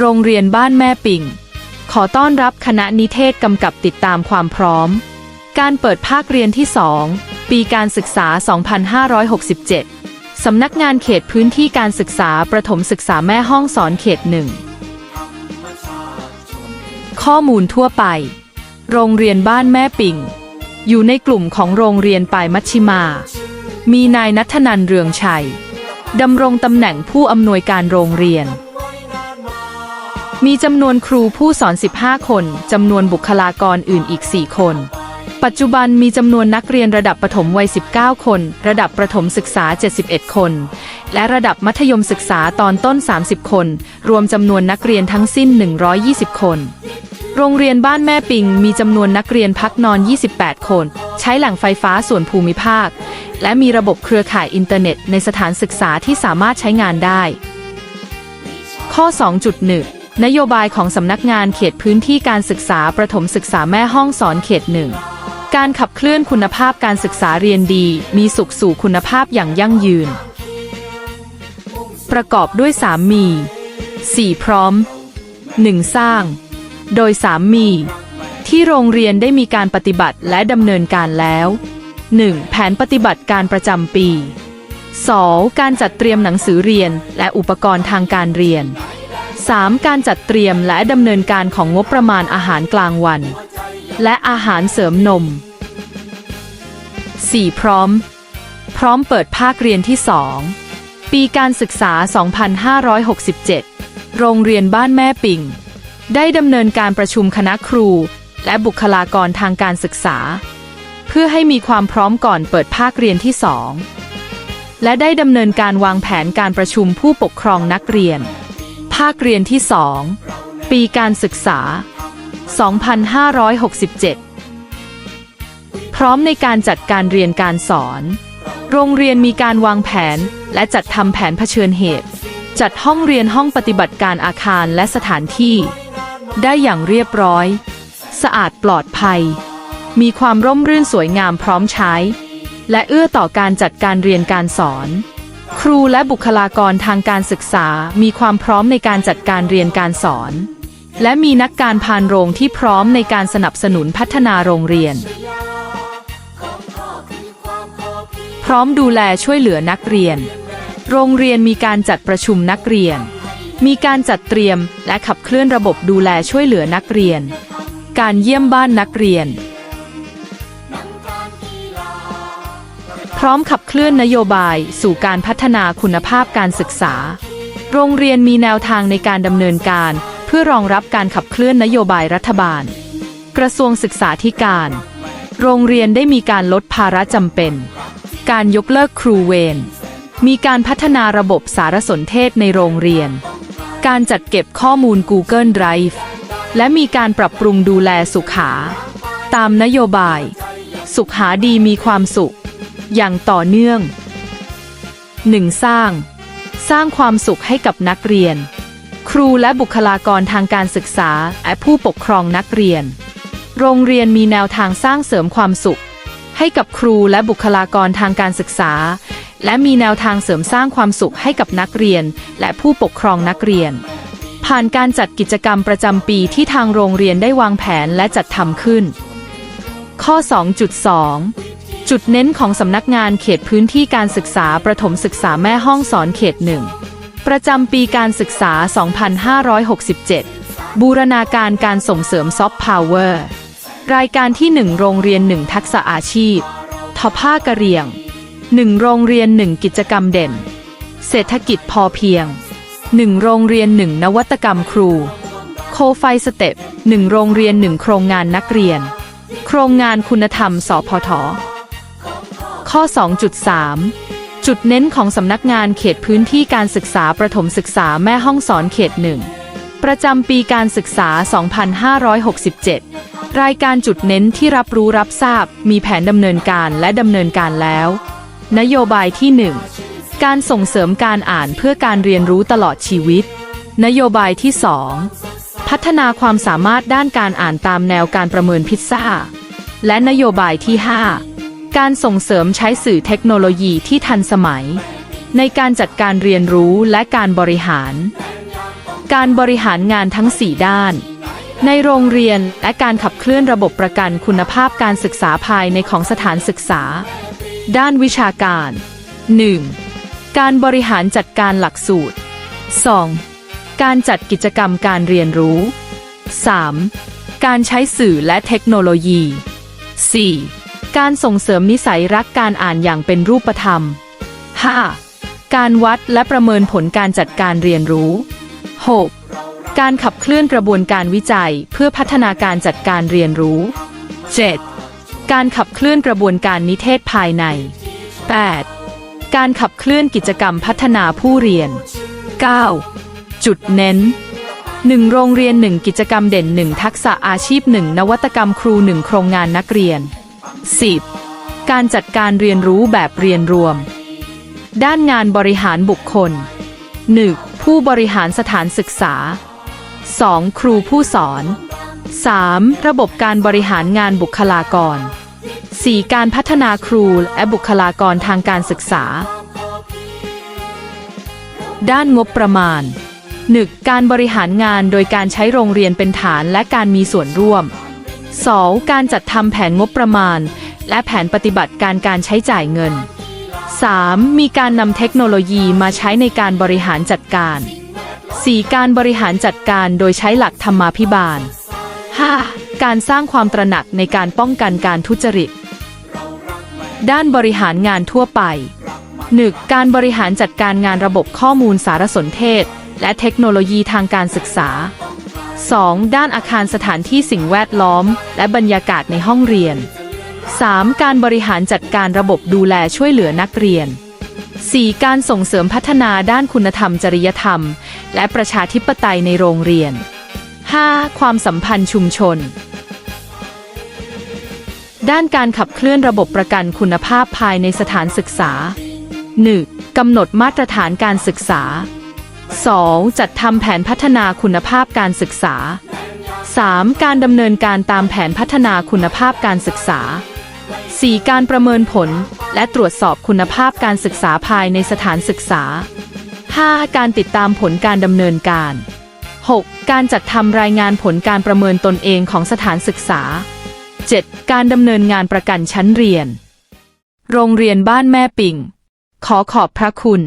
โรงเรียนบ้านแม่ปิ่ง ขอต้อนรับคณะนิเทศกำกับติดตามความพร้อม การเปิดภาคเรียนที่ 2 ปีการศึกษา 2567 สำนักงานเขตพื้นที่การศึกษาประถมศึกษาแม่ห้องสอนเขตหนึ่ง ข้อมูลทั่วไป โรงเรียนบ้านแม่ปิ่ง อยู่ในกลุ่มของโรงเรียนปลายมัชชิมา มีนายนัทนันเรืองชัยดำรงตำแหน่งผู้อำนวยการโรงเรียน มีจำนวนครูผู้สอน 15 คนจำนวนบุคลากรอื่นอีก 4 คน ปัจจุบันมีจำนวนนักเรียนระดับประถมวัย 19 คน ระดับประถมศึกษา 71 คน และระดับมัธยมศึกษาตอนต้น 30 คน รวมจำนวนนักเรียนทั้งสิ้น 120 คน โรงเรียนบ้านแม่ปิงมีจำนวนนักเรียนพักนอน 28 คน ใช้แหล่งไฟฟ้าส่วนภูมิภาค และมีระบบเครือข่ายอินเทอร์เน็ตในสถานศึกษาที่สามารถใช้งานได้ ข้อ 2.1 นโยบายของสำนักงานเขตพื้นที่การศึกษาประถมศึกษาแม่ห้องสอนเขตหนึ่งการขับเคลื่อนคุณภาพการศึกษาเรียนดี มีสุขสู่คุณภาพอย่างยั่งยืน ประกอบด้วย3มี4พร้อม1สร้าง โดย3มี ที่โรงเรียนได้มีการปฏิบัติและดำเนินการแล้ว 1. แผนปฏิบัติการประจำปี 2. การจัดเตรียมหนังสือเรียนและอุปกรณ์ทางการเรียน 3. การจัดเตรียมและดำเนินการของงบประมาณอาหารกลางวัน และอาหารเสริมนม 4. พร้อม พร้อมเปิดภาคเรียนที่ 2 ปีการศึกษา 2567 โรงเรียนบ้านแม่ปิ่งได้ดำเนินการประชุมคณะครู และบุคลากรทางการศึกษา เพื่อให้มีความพร้อมก่อนเปิดภาคเรียนที่ 2 และได้ดำเนินการวางแผนการประชุมผู้ปกครองนักเรียน ภาคเรียนที่ 2 ปีการศึกษา 2567 พร้อมในการจัดการเรียนการสอน โรงเรียนมีการวางแผนและจัดทำแผนเผชิญเหตุ จัดห้องเรียนห้องปฏิบัติการอาคารและสถานที่ ได้อย่างเรียบร้อย สะอาดปลอดภัย มีความร่มรื่นสวยงามพร้อมใช้ และเอื้อต่อการจัดการเรียนการสอน ครูและบุคลากรทางการศึกษามีความพร้อมในการจัดการเรียนการสอน และมีนักการพานโรงที่พร้อมในการสนับสนุนพัฒนาโรงเรียน พร้อมดูแลช่วยเหลือนักเรียน โรงเรียนมีการจัดประชุมนักเรียน มีการจัดเตรียมและขับเคลื่อนระบบดูแลช่วยเหลือนักเรียน การเยี่ยมบ้านนักเรียน ร้อมขับเคลื่อนนโยบายสู่การพัฒนาคุณภาพการศึกษา โรงเรียนมีแนวทางในการดำเนินการ เพื่อรองรับการขับเคลื่อนนโยบายรัฐบาล กระทรวงศึกษาธิการ โรงเรียนได้มีการลดภาระจำเป็น การยกเลิกครูเวร มีการพัฒนาระบบสารสนเทศในโรงเรียน การจัดเก็บข้อมูล Google Drive และมีการปรับปรุงดูแลสุขา ตามนโยบาย สุขหาดีมีความสุข อย่างต่อเนื่อง 1. สร้าง สร้างความสุขให้กับนักเรียน ครูและบุคลากรทางการศึกษาและผู้ปกครองนักเรียน โรงเรียนมีแนวทางสร้างเสริมความสุข ให้กับครูและบุคลากรทางการศึกษา และมีแนวทางเสริมสร้างความสุขให้กับนักเรียน และผู้ปกครองนักเรียน ผ่านการจัดกิจกรรมประจำปีที่ทางโรงเรียนได้วางแผนและจัดทำขึ้น ข้อ 2.2 จุดเน้นของสำนักงานเขตพื้นที่การศึกษาประถมศึกษาแม่ห้องสอนเขตหนึ่งประจำปีการศึกษา 2567 บูรณาการการส่งเสริมซอฟต์พาวเวอร์ รายการที่ 1 โรงเรียน 1 ทักษะอาชีพ ทอผ้ากระเรียง 1 โรงเรียน 1 กิจกรรมเด่น เศรษฐกิจพอเพียง 1 โรงเรียน 1 นวัตกรรมครู โคไฟสเต็ป 1 โรงเรียน 1 โครงงานนักเรียน โครงงานคุณธรรมสพท ข้อ 2.3 จุดเน้นของสำนักงานเขตพื้นที่การศึกษาประถมศึกษาแม่ห้องสอนเขตหนึ่งประจำปีการศึกษา 2567 รายการจุดเน้นที่รับรู้รับทราบ มีแผนดำเนินการและดำเนินการแล้ว นโยบายที่ 1 การส่งเสริมการอ่านเพื่อการเรียนรู้ตลอดชีวิต นโยบายที่ 2 พัฒนาความสามารถด้านการอ่านตามแนวการประเมินพิซซ่า และนโยบายที่ 5 การส่งเสริมใช้สื่อเทคโนโลยีที่ทันสมัย ในการจัดการเรียนรู้และการบริหาร การบริหารงานทั้ง 4 ด้าน ในโรงเรียนและการขับเคลื่อนระบบประกันคุณภาพการศึกษาภายในของสถานศึกษา ด้านวิชาการ 1. การบริหารจัดการหลักสูตร 2. การจัดกิจกรรมการเรียนรู้ 3. การใช้สื่อและเทคโนโลยี 4. การส่งเสริมนิสัยรักการอ่านอย่างเป็นรูปธรรม 5. การวัดและประเมินผลการจัดการเรียนรู้ 6. การขับเคลื่อนกระบวนการวิจัยเพื่อพัฒนาการจัดการเรียนรู้ 7. การขับเคลื่อนกระบวนการนิเทศภายใน 8. การขับเคลื่อนกิจกรรมพัฒนาผู้เรียน 9. จุดเน้น 1 โรงเรียน 1 กิจกรรมเด่น 1 ทักษะอาชีพ 1 นวัตกรรมครู 1 โครงงานนักเรียน 10. การจัดการเรียนรู้แบบเรียนรวม ด้านงานบริหารบุคคล 1. ผู้บริหารสถานศึกษา 2. ครูผู้สอน 3. ระบบการบริหารงานบุคลากร 4. การพัฒนาครูและบุคลากรทางการศึกษา ด้านงบประมาณ 1. การบริหารงานโดยการใช้โรงเรียนเป็นฐานและการมีส่วนร่วม 2. การจัดทำแผนงบประมาณ และแผนปฏิบัติการการใช้จ่ายเงิน 3. มีการนำเทคโนโลยีมาใช้ในการบริหารจัดการ 4. การบริหารจัดการโดยใช้หลักธรรมาภิบาล 5. การสร้างความตระหนักในการป้องกันการทุจริต ด้านบริหารงานทั่วไป 1. การบริหารจัดการงานระบบข้อมูลสารสนเทศ และเทคโนโลยีทางการศึกษา 2. ด้านอาคารสถานที่สิ่งแวดล้อม และบรรยากาศในห้องเรียน 3. การบริหารจัดการระบบดูแลช่วยเหลือนักเรียน 4. การส่งเสริมพัฒนาด้านคุณธรรมจริยธรรม และประชาธิปไตยในโรงเรียน 5. ความสัมพันธ์ชุมชน ด้านการขับเคลื่อนระบบประกันคุณภาพภายในสถานศึกษา 1. กำหนดมาตรฐานการศึกษา 2. จัดทำแผนพัฒนาคุณภาพการศึกษา 3. การดำเนินการตามแผนพัฒนาคุณภาพการศึกษา 4. การประเมินผล และตรวจสอบคุณภาพการศึกษาภายในสถานศึกษา 5. การติดตามผลการดำเนินการ 6. การจัดทำรายงานผลการประเมินตนเองของสถานศึกษา 7. การดำเนินงานประกันชั้นเรียน โรงเรียนบ้านแม่ปิ่ง ขอขอบพระคุณ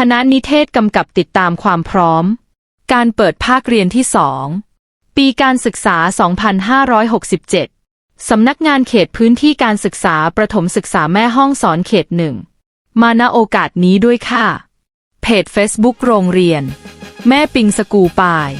คณะนิเทศกำกับติดตามความพร้อม การเปิดภาคเรียนที่สองปีการศึกษา 2567 สำนักงานเขตพื้นที่การศึกษาประถมศึกษาแม่ห้องสอนเขตหนึ่ง มาณโอกาสนี้ด้วยค่ะ เพจ Facebook โรงเรียน แม่ปิงสกูปาย